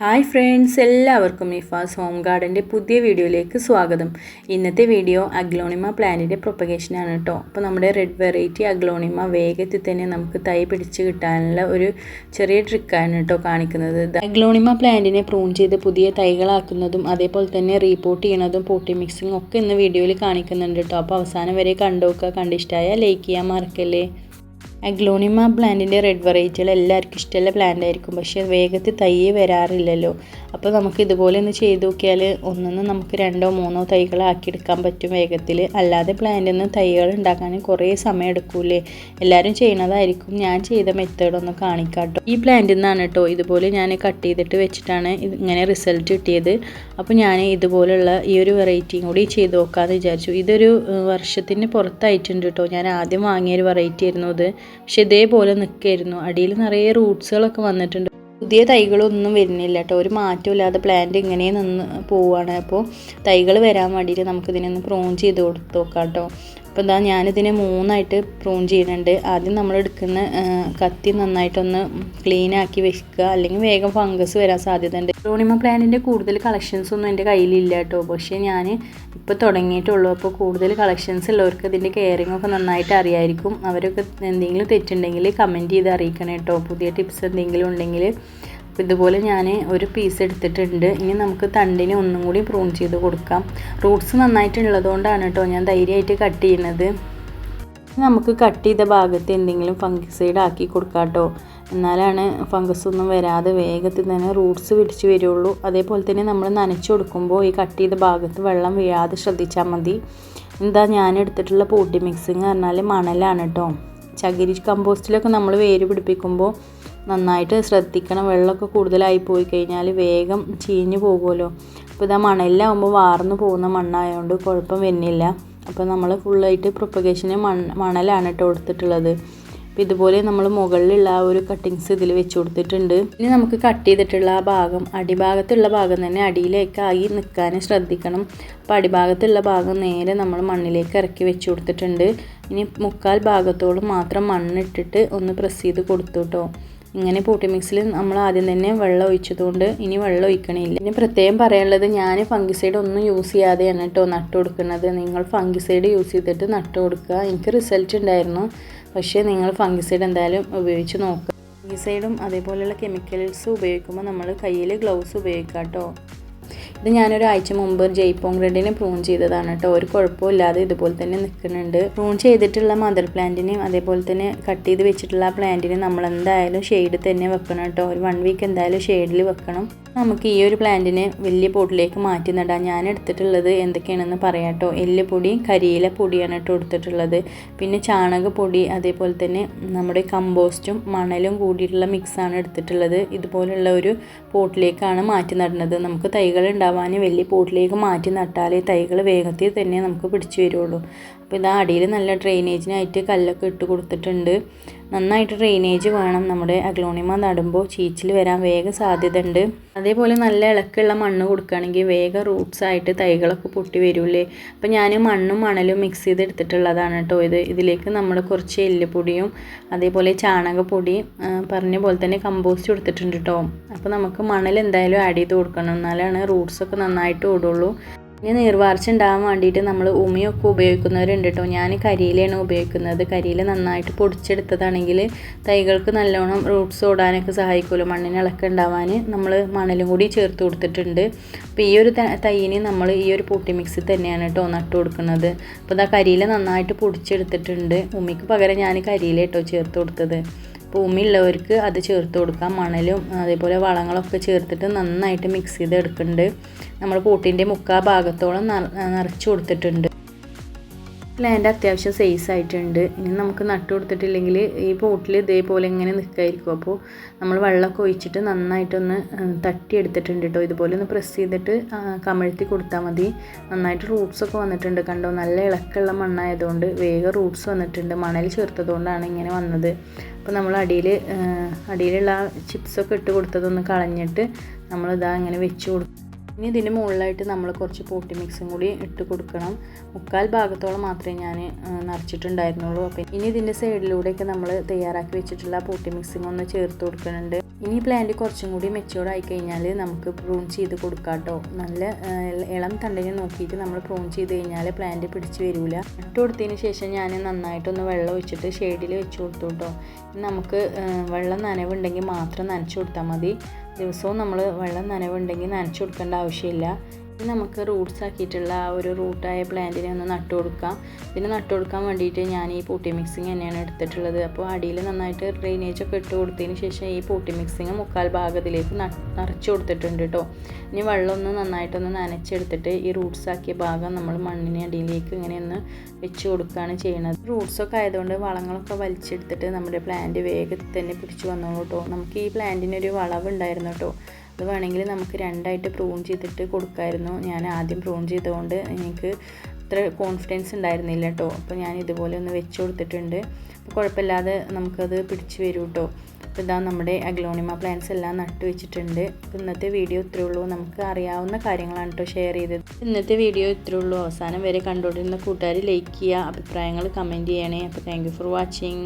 Hi friends എല്ലാവർക്കും ഇഫാസ് home ഗാർഡന്റെ പുതിയ വീഡിയോയിലേക്ക് സ്വാഗതം. ഇന്നത്തെ വീഡിയോ അഗ്ലോണിമ പ്ലാന്റിന്റെ പ്രൊപ്പഗേഷനാണ് കേട്ടോ. അപ്പോൾ നമ്മുടെ റെഡ് വെറൈറ്റി അഗ്ലോണിമ വേഗത്തിൽ തന്നെ നമുക്ക് തൈ പിടിച്ച് കിട്ടാനുള്ള ഒരു ചെറിയ ട്രിക്കാണ് കേട്ടോ കാണിക്കുന്നത്. അഗ്ലോണിമ പ്ലാന്റിനെ പ്രൂൺ ചെയ്ത് പുതിയ തൈകളാക്കുന്നതും അതേപോലെ തന്നെ റീപോർട്ട് ചെയ്യണതും പോട്ടി മിക്സിങ്ങും ഒക്കെ ഇന്ന് വീഡിയോയിൽ കാണിക്കുന്നുണ്ട് കേട്ടോ. അപ്പോൾ അവസാനം വരെ കണ്ടുനോക്കുക കണ്ടിഷ്ടമായ ലൈക്ക് ചെയ്യാൻ മറക്കല്ലേ? അഗ്ലോണിമ പ്ലാന്റിന്റെ റെഡ് വെറൈറ്റികൾ എല്ലാവർക്കും ഇഷ്ടമുള്ള പ്ലാന്റ് ആയിരിക്കും. പക്ഷേ വേഗത്തിൽ തൈ വരാറില്ലല്ലോ. അപ്പോൾ നമുക്ക് ഇതുപോലെ ഒന്ന് ചെയ്ത് നോക്കിയാൽ ഒന്നൊന്ന് നമുക്ക് രണ്ടോ മൂന്നോ തൈകൾ ആക്കിയെടുക്കാൻ പറ്റും വേഗത്തിൽ. അല്ലാതെ പ്ലാന്റിൽ നിന്ന് തൈകൾ ഉണ്ടാക്കാൻ കുറേ സമയം എടുക്കൂലേ. എല്ലാവരും ചെയ്യണതായിരിക്കും. ഞാൻ ചെയ്ത മെത്തേഡ് ഒന്ന് കാണിക്കാട്ടോ. ഈ പ്ലാന്റിൽ നിന്നാണ് കേട്ടോ ഇതുപോലെ ഞാൻ കട്ട് ചെയ്തിട്ട് വെച്ചിട്ടാണ് ഇങ്ങനെ റിസൾട്ട് കിട്ടിയത്. അപ്പോൾ ഞാൻ ഇതുപോലുള്ള ഈ ഒരു വെറൈറ്റിയും കൂടി ചെയ്ത് നോക്കാമെന്ന് വിചാരിച്ചു. ഇതൊരു വർഷത്തിന് പുറത്തായിട്ടുണ്ട് കേട്ടോ ഞാൻ ആദ്യം വാങ്ങിയൊരു വെറൈറ്റി ആയിരുന്നു ഇത് പക്ഷെ ഇതേപോലെ നിൽക്കായിരുന്നു. അടിയിൽ നിറയെ റൂട്ട്സുകളൊക്കെ വന്നിട്ടുണ്ട്. പുതിയ തൈകളൊന്നും വരുന്നില്ല കേട്ടോ. ഒരു മാറ്റമില്ലാതെ പ്ലാന്റ് ഇങ്ങനെ നിന്ന് പോവുകയാണ്. അപ്പോൾ തൈകൾ വരാൻ വേണ്ടിയിട്ട് നമുക്കിതിനൊന്ന് പ്രോൺ ചെയ്ത് കൊടുത്ത് നോക്കാം കേട്ടോ. അപ്പോൾ എന്താ ഞാനിതിനെ മൂന്നായിട്ട് പ്രൂൺ ചെയ്യുന്നുണ്ട്. ആദ്യം നമ്മൾ എടുക്കുന്ന കത്തി നന്നായിട്ടൊന്ന് ക്ലീൻ ആക്കി വെക്കുക. അല്ലെങ്കിൽ വേഗം ഫംഗസ് വരാൻ സാധ്യതയുണ്ട്. റോണിമ പ്ലാന്റിന്റെ കൂടുതൽ കളക്ഷൻസ് ഒന്നും എന്റെ കയ്യിലില്ല കേട്ടോ. പക്ഷേ ഞാൻ ഇപ്പോൾ തുടങ്ങിയിട്ടുള്ളൂ. അപ്പോൾ കൂടുതൽ കളക്ഷൻസ് ഉള്ളവർക്ക് ഇതിന്റെ കെയറിംഗ് ഒക്കെ നന്നായിട്ട് അറിയായിരിക്കും. അവരൊക്കെ എന്തെങ്കിലും തെറ്റുണ്ടെങ്കിൽ കമന്റ് ചെയ്ത് അറിയിക്കണം കേട്ടോ. പുതിയ ടിപ്സ് എന്തെങ്കിലും ഉണ്ടെങ്കിൽ ഇതുപോലെ ഞാൻ ഒരു പീസ് എടുത്തിട്ടുണ്ട്. ഇനി നമുക്ക് തണ്ടിന് ഒന്നും കൂടി പ്രൂൺ ചെയ്ത് കൊടുക്കാം. റൂട്ട്സ് നന്നായിട്ടുള്ളതുകൊണ്ടാണ് കേട്ടോ ഞാൻ ധൈര്യമായിട്ട് കട്ട് ചെയ്യുന്നത്. നമുക്ക് കട്ട് ചെയ്ത ഭാഗത്ത് എന്തെങ്കിലും ഫംഗിസൈഡ് ആക്കി കൊടുക്കാം കേട്ടോ എന്നാലാണ് ഫംഗസ് ഒന്നും വരാതെ വേഗത്തിൽ തന്നെ റൂട്ട്സ് പിടിച്ച് വരുള്ളൂ. അതേപോലെ തന്നെ നമ്മൾ നനച്ചു കൊടുക്കുമ്പോൾ ഈ കട്ട് ചെയ്ത ഭാഗത്ത് വെള്ളം വീഴാതെ ശ്രദ്ധിച്ചാൽ മതി. എന്താ ഞാൻ എടുത്തിട്ടുള്ള പോട്ടി മിക്സിങ് പറഞ്ഞാൽ മണലാണ് കേട്ടോ ചകിരി കമ്പോസ്റ്റിലൊക്കെ നമ്മൾ വേര് പിടിപ്പിക്കുമ്പോൾ നന്നായിട്ട് ശ്രദ്ധിക്കണം. വെള്ളമൊക്കെ കൂടുതലായി പോയി കഴിഞ്ഞാൽ വേഗം ചീഞ്ഞു പോകുമല്ലോ. അപ്പോൾ ഇതാ മണലിലാവുമ്പോൾ വാർന്നു പോകുന്ന മണ്ണായതുകൊണ്ട് കുഴപ്പം വരുന്നില്ല. അപ്പോൾ നമ്മൾ ഫുള്ളായിട്ട് പ്രൊപ്പഗേഷന് മൺ മണലാണ് കേട്ടോ കൊടുത്തിട്ടുള്ളത് അപ്പോൾ ഇതുപോലെ നമ്മൾ മുകളിലുള്ള ആ ഒരു കട്ടിങ്സ് ഇതിൽ വെച്ച് കൊടുത്തിട്ടുണ്ട്. ഇനി നമുക്ക് കട്ട് ചെയ്തിട്ടുള്ള ആ ഭാഗം അടിഭാഗത്തുള്ള ഭാഗം തന്നെ അടിയിലേക്കായി നിൽക്കാൻ ശ്രദ്ധിക്കണം. അപ്പോൾ അടിഭാഗത്തുള്ള ഭാഗം നേരെ നമ്മൾ മണ്ണിലേക്ക് ഇറക്കി വെച്ച് കൊടുത്തിട്ടുണ്ട്. ഇനി മുക്കാൽ ഭാഗത്തോളം മാത്രം മണ്ണിട്ടിട്ട് ഒന്ന് പ്രസ് ചെയ്ത് കൊടുത്തു കേട്ടോ. ഇങ്ങനെ പൂട്ടി മിക്സിൽ നമ്മൾ ആദ്യം തന്നെ വെള്ളം ഒഴിച്ചതുകൊണ്ട് ഇനി വെള്ളം ഒഴിക്കണില്ല. ഇനി പ്രത്യേകം പറയാനുള്ളത് ഞാൻ ഫംഗിസൈഡ് ഒന്നും യൂസ് ചെയ്യാതെയാണ് കേട്ടോ നട്ട് കൊടുക്കുന്നത്. നിങ്ങൾ ഫംഗിസൈഡ് യൂസ് ചെയ്തിട്ട് നട്ട് കൊടുക്കുക. എനിക്ക് റിസൾട്ട് ഉണ്ടായിരുന്നു. പക്ഷേ നിങ്ങൾ ഫംഗിസൈഡ് എന്തായാലും ഉപയോഗിച്ച് നോക്കുക ഫംഗിസൈഡും അതേപോലെയുള്ള കെമിക്കൽസ് ഉപയോഗിക്കുമ്പോൾ നമ്മൾ കയ്യിൽ ഗ്ലൗസ് ഉപയോഗിക്കാം കേട്ടോ. ഇത് ഞാനൊരാഴ്ച മുമ്പ് ജയ്പോങ് റെഡിനെ പ്രൂൺ ചെയ്തതാണ് കേട്ടോ. ഒരു കുഴപ്പമില്ലാതെ ഇതുപോലെ തന്നെ നിൽക്കുന്നുണ്ട്. പ്രൂൺ ചെയ്തിട്ടുള്ള മദർ പ്ലാന്റിനെയും അതേപോലെ തന്നെ കട്ട് ചെയ്ത് വെച്ചിട്ടുള്ള ആ പ്ലാന്റിനെ നമ്മൾ എന്തായാലും ഷെയ്ഡ് തന്നെ വെക്കണം കേട്ടോ. ഒരു വൺ വീക്ക് എന്തായാലും ഷെയ്ഡിൽ വെക്കണം. നമുക്ക് ഈ ഒരു പ്ലാന്റിനെ വലിയ പോട്ടിലേക്ക് മാറ്റി നടാം ഞാൻ എടുത്തിട്ടുള്ളത് എന്തൊക്കെയാണെന്ന് പറയാം കേട്ടോ. എല്ലുപൊടി കരിയില പൊടിയാണ് കേട്ടോ എടുത്തിട്ടുള്ളത്. പിന്നെ ചാണകപ്പൊടി അതേപോലെ തന്നെ നമ്മുടെ കമ്പോസ്റ്റും മണലും കൂടിയിട്ടുള്ള മിക്സാണ് എടുത്തിട്ടുള്ളത്. ഇതുപോലുള്ള ഒരു പോട്ടിലേക്കാണ് മാറ്റി നടുന്നത് നമുക്ക് തൈകൾ ഉണ്ടാവാൻ വലിയ പോട്ടിലേക്ക് മാറ്റി നട്ടാലേ തൈകൾ വേഗത്തിൽ തന്നെ നമുക്ക് പിടിച്ചു വരുള്ളൂ. അപ്പോൾ ഇതാ അടിയിൽ നല്ല ഡ്രെയിനേജിനായിട്ട് കല്ലൊക്കെ ഇട്ട് കൊടുത്തിട്ടുണ്ട്. നന്നായിട്ട് ഡ്രെയിനേജ് വേണം. നമ്മുടെ അഗ്ലോണിമ നടുമ്പോൾ ചീച്ചിൽ വരാൻ വേഗം സാധ്യത ഉണ്ട് അതേപോലെ നല്ല ഇളക്കുള്ള മണ്ണ് കൊടുക്കുകയാണെങ്കിൽ വേഗം റൂട്ട്സ് ആയിട്ട് തൈകളൊക്കെ പൊട്ടി വരൂലേ അപ്പം ഞാൻ മണ്ണും മണലും മിക്സ് ചെയ്ത് എടുത്തിട്ടുള്ളതാണ് കേട്ടോ ഇത്. ഇതിലേക്ക് നമ്മൾ കുറച്ച് എല്ലുപൊടിയും അതേപോലെ ചാണകപ്പൊടി പറഞ്ഞ പോലെ തന്നെ കമ്പോസ്റ്റ് കൊടുത്തിട്ടുണ്ട് കേട്ടോ. അപ്പോൾ നമുക്ക് മണൽ എന്തായാലും ആഡ് ചെയ്ത് കൊടുക്കണം. എന്നാലാണ് റൂട്ട്സൊക്കെ നന്നായിട്ട് ഓടുള്ളൂ. ഇനി നീർവാർച്ച ഉണ്ടാകാൻ വേണ്ടിയിട്ട് നമ്മൾ ഉമിയൊക്കെ ഉപയോഗിക്കുന്നവരുണ്ട് കേട്ടോ ഞാൻ കരിയിലാണ് ഉപയോഗിക്കുന്നത്. കരിയില നന്നായിട്ട് പൊടിച്ചെടുത്തതാണെങ്കിൽ തൈകൾക്ക് നല്ലോണം റൂട്ട്സ് ഓടാനൊക്കെ സഹായിക്കുമല്ലോ. മണ്ണിന് ഇളക്കം ഉണ്ടാവാൻ നമ്മൾ മണലും കൂടി ചേർത്ത് കൊടുത്തിട്ടുണ്ട്. അപ്പോൾ ഈ ഒരു തൈയിന് നമ്മൾ ഈ ഒരു പൊട്ടി മിക്സിൽ തന്നെയാണ് കേട്ടോ നട്ട് കൊടുക്കുന്നത്. അപ്പോൾ ഇതാ കരിയില നന്നായിട്ട് പൊടിച്ചെടുത്തിട്ടുണ്ട്. ഉമിക്ക് പകരം ഞാൻ കരിയില കേട്ടോ ചേർത്ത് കൊടുത്തത്. ഭൂമിയുള്ളവർക്ക് അത് ചേർത്ത് കൊടുക്കാം. മണലും അതേപോലെ വളങ്ങളൊക്കെ ചേർത്തിട്ട് നന്നായിട്ട് മിക്സ് ചെയ്ത് എടുക്കുന്നുണ്ട് നമ്മൾ പൂട്ടിന്റെ മുക്കാ ഭാഗത്തോളം നിറച്ച് കൊടുത്തിട്ടുണ്ട്. പ്ലാന്റ് അത്യാവശ്യം സൈസ് ആയിട്ടുണ്ട്. ഇനി നമുക്ക് നട്ടു കൊടുത്തിട്ടില്ലെങ്കിൽ ഈ പോട്ടിൽ ഇതേപോലെ ഇങ്ങനെ നിൽക്കായിരിക്കും. അപ്പോൾ നമ്മൾ വെള്ളമൊക്കെ ഒഴിച്ചിട്ട് നന്നായിട്ടൊന്ന് തട്ടിയെടുത്തിട്ടുണ്ട് കേട്ടോ. ഇതുപോലെ ഒന്ന് പ്രസ് ചെയ്തിട്ട് കമഴ്ത്തി കൊടുത്താൽ മതി. നന്നായിട്ട് റൂട്ട്സ് ഒക്കെ വന്നിട്ടുണ്ട് കണ്ടോ? നല്ല ഇളക്കുള്ള മണ്ണായതുകൊണ്ട് വേഗം റൂട്ട്സ് വന്നിട്ടുണ്ട്. മണൽ ചേർത്തതുകൊണ്ടാണ് ഇങ്ങനെ വന്നത്. അപ്പോൾ നമ്മൾ അടിയിൽ അടിയിലുള്ള ചിപ്സൊക്കെ ഇട്ട് കൊടുത്തതൊന്ന് കളഞ്ഞിട്ട് നമ്മളിതാ ഇങ്ങനെ വെച്ച് കൊടുക്കും ഇനി ഇതിന് മുകളിലായിട്ട് നമ്മൾ കുറച്ച് പോട്ടി മിക്സും കൂടി ഇട്ട് കൊടുക്കണം. മുക്കാൽ ഭാഗത്തോളം മാത്രമേ ഞാൻ നിറച്ചിട്ടുണ്ടായിരുന്നുള്ളൂ. അപ്പം ഇനി ഇതിന്റെ സൈഡിലൂടെയൊക്കെ നമ്മൾ തയ്യാറാക്കി വെച്ചിട്ടുള്ള പോട്ടി മിക്സിംഗ് ഒന്ന് ചേർത്ത് കൊടുക്കുന്നുണ്ട്. ഇനി പ്ലാന്റ് കുറച്ചും കൂടി മെച്ചുവേർഡ് ആയി കഴിഞ്ഞാൽ നമുക്ക് പ്രൂൺ ചെയ്ത് കൊടുക്കാം കേട്ടോ നല്ല ഇളം തണ്ടിനെ നോക്കിയിട്ട് നമ്മൾ പ്രൂൺ ചെയ്ത് കഴിഞ്ഞാൽ പ്ലാന്റ് പിടിച്ച് വരില്ല ഇട്ട് കൊടുത്തതിന് ശേഷം ഞാൻ നന്നായിട്ടൊന്ന് വെള്ളം ഒഴിച്ചിട്ട് ഷെയ്ഡിൽ വെച്ച് കൊടുത്തു കേട്ടോ നമുക്ക് വെള്ളം നനവുണ്ടെങ്കിൽ മാത്രം നനച്ചു കൊടുത്താൽ മതി. ദിവസവും നമ്മൾ വെള്ളം നനവുണ്ടെങ്കിൽ നനച്ചു കൊടുക്കേണ്ട ആവശ്യമില്ല. നമുക്ക് റൂട്ട്സ് ആക്കിയിട്ടുള്ള ആ ഒരു റൂട്ടായ പ്ലാന്റിനെ ഒന്ന് നട്ടു കൊടുക്കാം. പിന്നെ നട്ടു കൊടുക്കാൻ വേണ്ടിയിട്ട് ഞാൻ ഈ പൂട്ടി മിക്സിങ് തന്നെയാണ് എടുത്തിട്ടുള്ളത്. അപ്പോൾ അടിയിൽ നന്നായിട്ട് ഡ്രെയിനേജ് ഒക്കെ ഇട്ട് കൊടുത്തതിന് ശേഷം ഈ പൂട്ടി മിക്സിങ് മുക്കാൽ ഭാഗത്തിലേക്ക് നിറച്ച് കൊടുത്തിട്ടുണ്ട് കേട്ടോ ഇനി വെള്ളം ഒന്ന് നന്നായിട്ടൊന്ന് നനച്ചെടുത്തിട്ട് ഈ റൂട്ട്സ് ആക്കിയ ഭാഗം നമ്മൾ മണ്ണിന് അടിയിലേക്ക് ഇങ്ങനെ ഒന്ന് വെച്ച് കൊടുക്കുകയാണ് ചെയ്യുന്നത്. റൂട്ട്സൊക്കെ ആയതുകൊണ്ട് വളങ്ങളൊക്കെ വലിച്ചെടുത്തിട്ട് നമ്മുടെ പ്ലാന്റ് വേഗത്തിൽ തന്നെ പിടിച്ചു വന്നോളൂ കേട്ടോ നമുക്ക് ഈ പ്ലാന്റിനൊരു വളവ് ഉണ്ടായിരുന്നു കേട്ടോ അത് വേണമെങ്കിൽ നമുക്ക് രണ്ടായിട്ട് പ്രൂൺ ചെയ്തിട്ട് കൊടുക്കായിരുന്നു. ഞാൻ ആദ്യം പ്രൂൺ ചെയ്തുകൊണ്ട് എനിക്ക് അത്ര കോൺഫിഡൻസ് ഉണ്ടായിരുന്നില്ല കേട്ടോ അപ്പോൾ ഞാൻ ഇതുപോലെ ഒന്ന് വെച്ച് കൊടുത്തിട്ടുണ്ട്. അപ്പോൾ കുഴപ്പമില്ലാതെ നമുക്കത് പിടിച്ച് വരും കേട്ടോ അപ്പോൾ ഇതാ നമ്മുടെ അഗ്ലോണിമ പ്ലാന്റ്സ് എല്ലാം നട്ടു വെച്ചിട്ടുണ്ട്. ഇന്നത്തെ വീഡിയോ ഇത്രേ ഉള്ളൂ. നമുക്ക് അറിയാവുന്ന കാര്യങ്ങളാണ് കേട്ടോ ഷെയർ ചെയ്തത്. ഇന്നത്തെ വീഡിയോ ഇത്രേ ഉള്ളൂ. അവസാനം വരെ കണ്ടുകൊണ്ടിരുന്ന കൂട്ടുകാർ ലൈക്ക് ചെയ്യുക അഭിപ്രായങ്ങൾ കമന്റ് ചെയ്യണേ. അപ്പോൾ താങ്ക് ഫോർ വാച്ചിങ്